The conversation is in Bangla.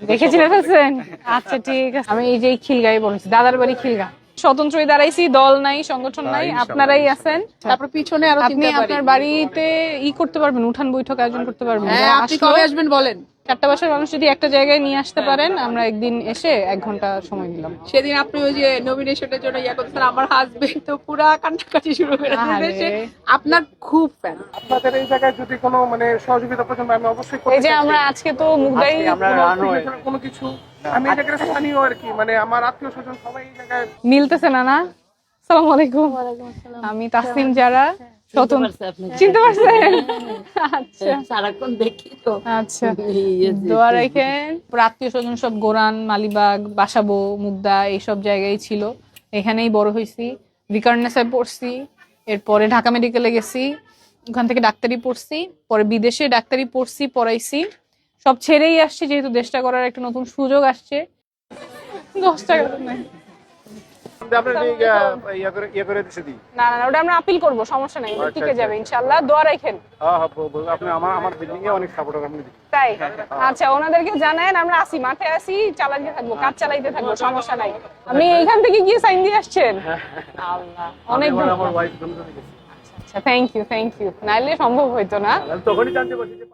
দেখে চিনে ফেলছেন আচ্ছা ঠিক আছে। আমি এই যে খিলগাই বলেছি দাদার বাড়ি খিলগা। স্বতন্ত্রই দাঁড়াইছি দল নাই সংগঠন নাই আপনারাই আছেন? তারপর পিছনে আরও আপনি আপনার বাড়িতে ই করতে পারবেন উঠান বৈঠক আয়োজন করতে পারবেন। হ্যাঁ আপনি কবে আসবেন বলেন। চারটা বাসার মানুষ যদি একটা জায়গায় নিয়ে আসতে পারেন আমরা একদিন এসে এক ঘণ্টা সময় দিলাম। সেদিন আপনি ওই যে নমিনেশনের জন্য ইয়া করতেছেন আমার হাজবেন্ড তো পুরা কান্নাকাটি শুরু করে দিয়েছে। আপনার খুব ফ্যান আপনাদের এই জায়গায় যদি কোনো মানে সহযোগিতা প্রয়োজন আমি অবশ্যই করতে এই যে আমরা আজকে তো মুগদাই কোনো- কোনো কিছু আমি এই জায়গায় স্থানীয় আর কি মানে আমার আত্মীয় স্বজন সবাই এই জায়গায় মিলতেছে না না? সালাম আলাইকুম। আমি তাসিম যারা চিনতে পারছেন আচ্ছা। সারাক্ষণ দেখি তো। আচ্ছা। দোয়া রাখেন আত্মীয় স্বজন সব গোরান মালিবাগ বাসাবো মুগদা এইসব জায়গায় ছিল। এখানেই বড় হয়েছি ভিকারনেসে পড়ছি। এরপরে ঢাকা মেডিকেলে গেছি। ওখান থেকে ডাক্তারি পড়ছি। পরে বিদেশে ডাক্তারি পড়ছি পড়াইছি। সব ছেড়েই আসছি যেহেতু দেশটা করার একটা নতুন সুযোগ আসছে। দশ টাকা তো নাই আপনার ইয়ে করে ইয়ে করে দিছে না না না, ওটা আমরা আপিল করব সমস্যা নাই টিকে যাবে ইনশাল্লাহ দোয়া রাখেন। হ্যাঁ হ্যাঁ বল- বল। আপনি আমার আমার বিল্ডিং এ অনেক সাপোর্ট আপনি তাই? আচ্ছা ওনাদেরকে জানায়েন আমরা আসি মাঠে আসি চালাইতে থাকব কাজ চালাইতে থাকব সমস্যা নাই। আপনি এখান থেকে গিয়ে সাইন দিয়ে আসছেন? আল্লাহ অনেক আমার আমার ওয়াইফ আচ্ছা থ্যাংক ইউ থ্যাংক ইউ নাইলে সম্ভব হইতো না। তখনই জানতে পারছি যে